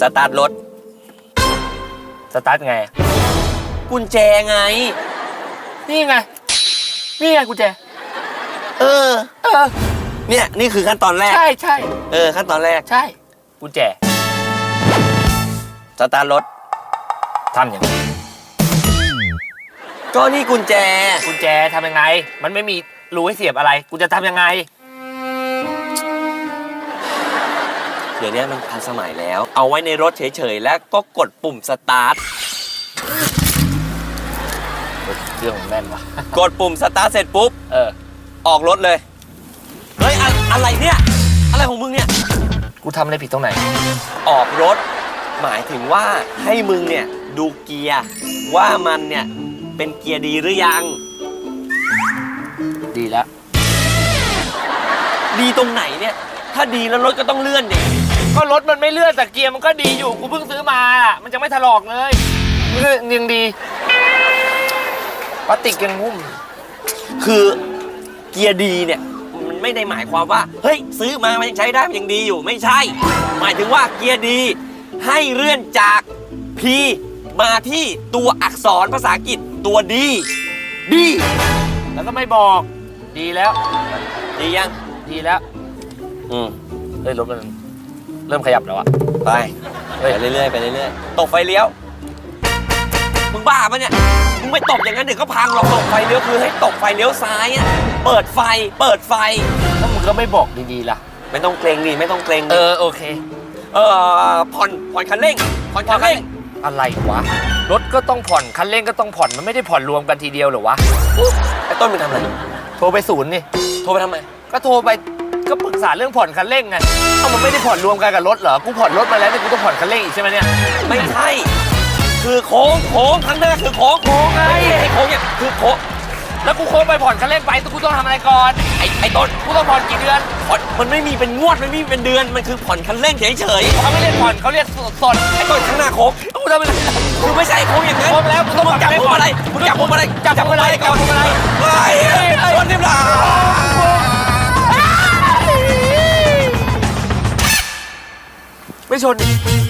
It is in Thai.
สตาร์ทรถ สตาร์ทไง กุญแจไง นี่ไง นี่ไงกุญแจ เออ เออ เนี่ย นี่คือขั้นตอนแรก ใช่ใช่เออ ขั้นตอนแรก ใช่ กุญแจ สตาร์ทรถทำอย่างไรก็นี่กุญแจ กุญแจทำยังไง มันไม่มีรูให้เสียบอะไร กูจะทำยังไง เดี๋ยวนี้มันทันสมัยแล้ว เอาไว้ในรถเฉยๆ แล้วก็กดปุ่มสตาร์ท เครื่องแม่นวะกดปุ่มสตาร์ทเสร็จปุ๊บ เออ ออกรถเลย เฮ้ยอะอะไรเนี่ย อะไรของมึงเนี่ย กูทำอะไรผิดตรงไหน ออกรถ หมายถึงว่าให้มึงเนี่ย ดูเกียร์ว่ามันเนี่ย เป็นเกียร์ดีหรือยัง ดีแล้ว ดีตรงไหนเนี่ย ถ้าดีแล้วรถก็ต้องเลื่อนดิ ก็รถมันไม่เลื่อนแต่เกียร์มันก็ดีอยู่กูเพิ่งซื้อมาอะมันจะไม่ถลอกเลยมันก็ยังดีพลาสติกยังหุ้ม คือเกียร์ดีเนี่ยมันไม่ได้หมายความว่า เฮ้ย ซื้อมามันยังใช้ได้มันยังดีอยู่ไม่ใช่ หมายถึงว่าเกียร์ดี ให้เลื่อนจาก P มาที่ตัวอักษรภาษาอังกฤษตัวดีดีแล้วก็ไม่บอก ดีแล้ว ดียัง ดีแล้ว อืมเฮ้ยรถมัน เริ่มขยับแล้วอะไปเฮ้ไปยเรื่อยๆไปเรื่อยๆตกไฟเลี้ยวมึงบ้าปะเนี่ยมึงไม่ตกอย่างนั้นเดี๋ยวก็พังหรอกตกไฟเลี้ยวคือให้ตกไฟเลี้ยวซ้ายอะเปิดไฟ เปิดไฟถ้ามึงก็ไม่บอกดีๆล่ะ ไม่ต้องเกรงดิไม่ต้องเกรงเอดิอโอเค เออผ่อนผ่อนคันเร่งผ่อนคันเร่งอะไรวะรถก็ต้องผ่อนคันเร่งก็ต้องผ่อนมันไม่ได้ผ่อนรวมกันทีเดียวเหรอวะไอ้ต้นมึงทำอะไรโทรไปศูนย์นี่โทรไปทำไมก็โทรไป ก็ปรึกษาเรื่องผ่อนคันเร่งไงเอ้ามันไม่ได้ผ่อนรวมกันกับรถเหรอ กูผ่อนรถมาแล้วเนี่ยกูต้องผ่อนคันเร่งอีกใช่ไหมเนี่ย ไม่ใช่ คือโค้งโค้งข้างหน้าคือโค้งโค้งไงไอ้โค้งเนี่ยคือโค้ง แล้วกูโค้งไปผ่อนคันเร่งไปแต่กูต้องทำอะไรก่อน ไอ้ไอ้ต้นกูต้องผ่อนกี่เดือนผ่อนมันไม่มีเป็นงวดมันไม่มีเป็นเดือน มันคือผ่อนคันเร่งเฉยเขาไม่เรียกผ่อนเขาเรียกสดๆไอ้ต้นข้างหน้าโค้งๆกูทำอะไรคือไม่ใช่โค้งอย่างนั้นโค้งแล้วกูต้องมึงจับผ่พอนวงมาลัยมึงจับพวงมาลัยจับพวงมาลัยก่อนจับพวงมาลัย เฮ้ยชนเรียบ ไม่ชนดิ